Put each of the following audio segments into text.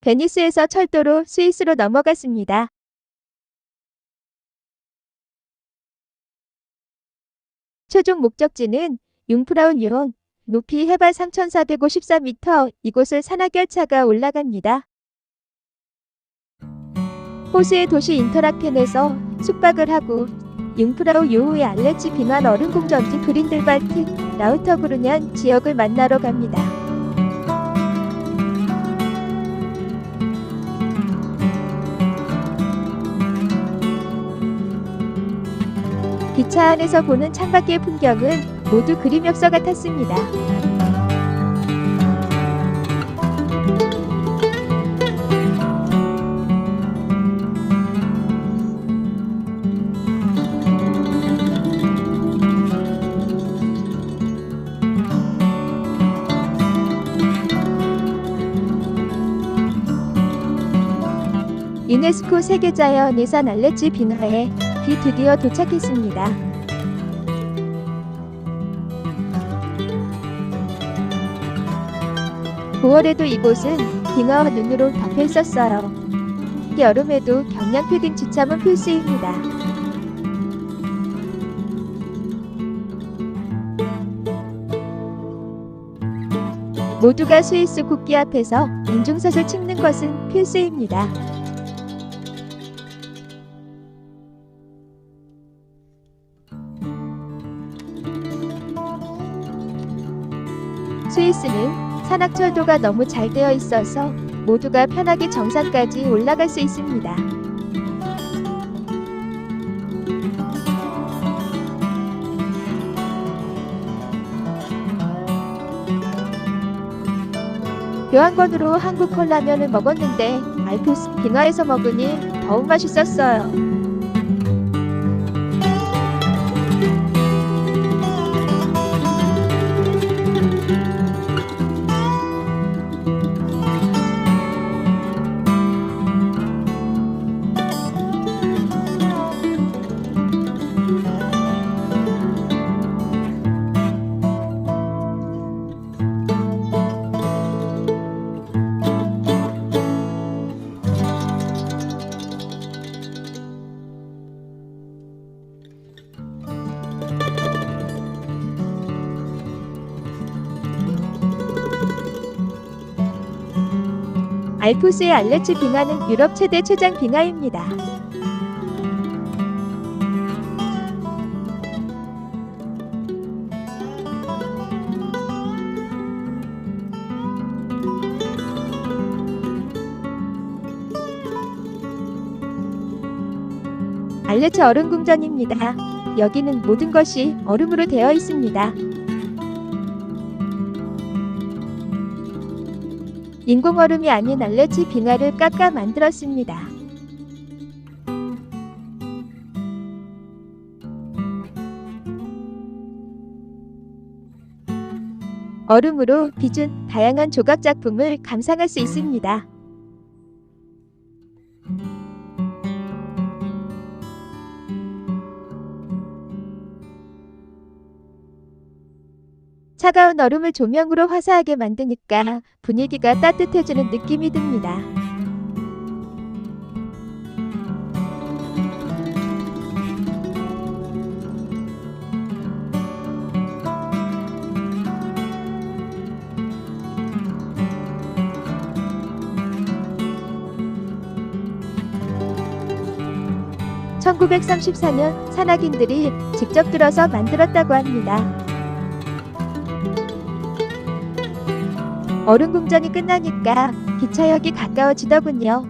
베니스에서 철도로 스위스로 넘어갔습니다. 최종 목적지는 융프라운 유혼, 높이 해발 3,454m, 이곳을 산악열차가 올라갑니다. 호수의 도시 인터라켄에서 숙박을 하고 융프라우 요후의 알레치 빙한 얼음공전지 그린들발트, 라우터브르냔 지역을 만나러 갑니다. 차 안에서 보는 창밖의 풍경은 모두 그림 엽서 같았습니다. 유네스코 세계자연유산 알레치 빙하에 비 드디어 도착했습니다. (9월에도) 이곳은 빙하와 눈으로 덮여 있었어요. 여름에도 경량 패딩 지참은 필수입니다. 모두가 스위스 국기 앞에서 인증샷을 찍는 것은 필수입니다. 스위스는 산악철도가 너무 잘 되어 있어서 모두가 편하게 정상까지 올라갈 수 있습니다. 교환권으로 한국 컵라면을 먹었는데 알프스 빙하에서 먹으니 더욱 맛있었어요. 알프스의 알레츠 빙하는 유럽 최대 최장 빙하입니다. 알레츠 얼음궁전입니다. 여기는 모든 것이 얼음으로 되어 있습니다. 인공 얼음이 아닌 알레치 빙하를 깎아 만들었습니다. 얼음으로 빚은 다양한 조각 작품을 감상할 수 있습니다. 차가운 얼음을 조명으로 화사하게 만드니까 분위기가 따뜻해지는 느낌이 듭니다. (1934년) 산악인들이 직접 들어서 만들었다고 합니다. 얼음 궁전이 끝나니까 기차역이 가까워지더군요.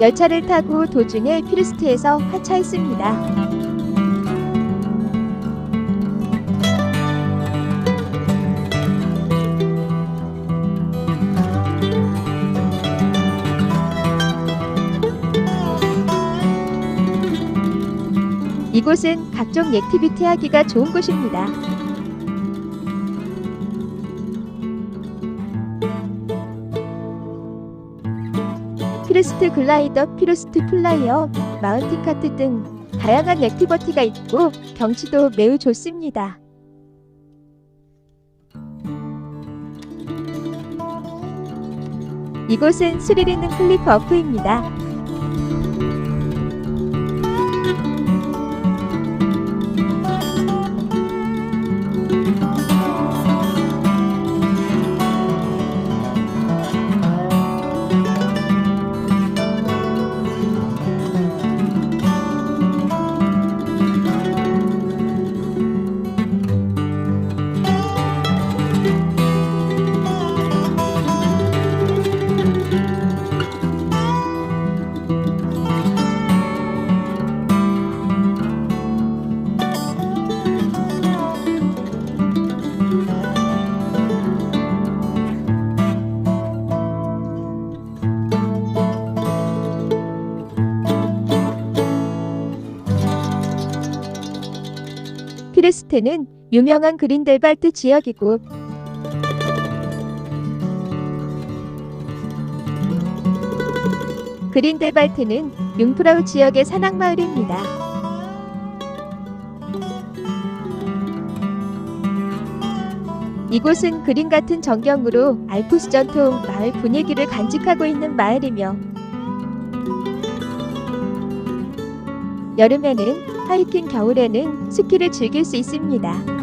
열차를 타고 도중에 피르스트에서 하차했습니다. 이곳은 각종 액티비티 하기가 좋은 곳입니다. 피르스트 글라이더, 피르스트 플라이어, 마운틴 카트 등 다양한 액티버티가 있고 경치도 매우 좋습니다. 이곳은 스릴 있는 클리프 어프입니다. 피레스테는 유명한 그린델발트 지역이고 그린델발트는 융프라우 지역의 산악마을입니다. 이곳은 그림 같은 전경으로 알프스 전통 마을 분위기를 간직하고 있는 마을이며 여름에는 하이킹 겨울에는 스키를 즐길 수 있습니다.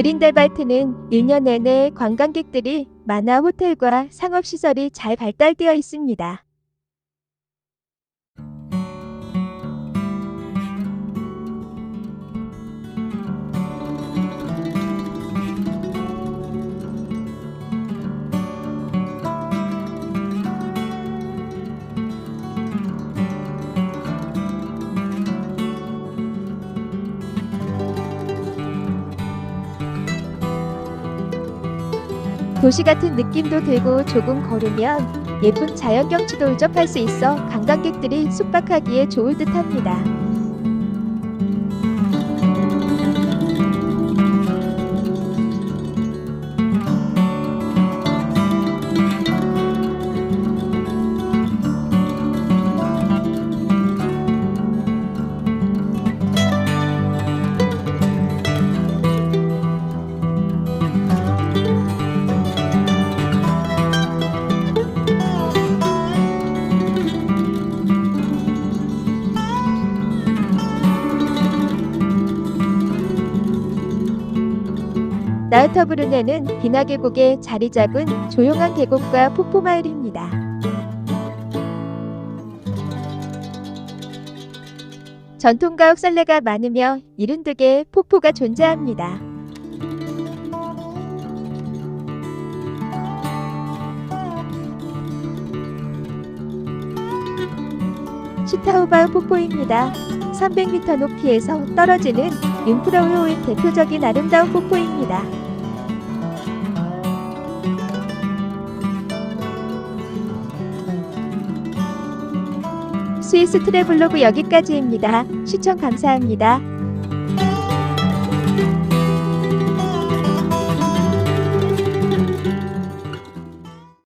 그린델발트는 1년 내내 관광객들이 많아 호텔과 상업시설이 잘 발달되어 있습니다. 도시 같은 느낌도 들고 조금 걸으면 예쁜 자연 경치도 울접할 수 있어 관광객들이 숙박하기에 좋을 듯합니다. 나우터브르네는 비나 계곡에 자리 잡은 조용한 계곡과 폭포 마을입니다. 전통가옥 썰레가 많으며 72개의 폭포가 존재합니다. 시타우바우 폭포입니다. 300m 높이에서 떨어지는 융프라우의 대표적인 아름다운 폭포입니다. 스위스 트래블로그 여기까지입니다. 시청 감사합니다.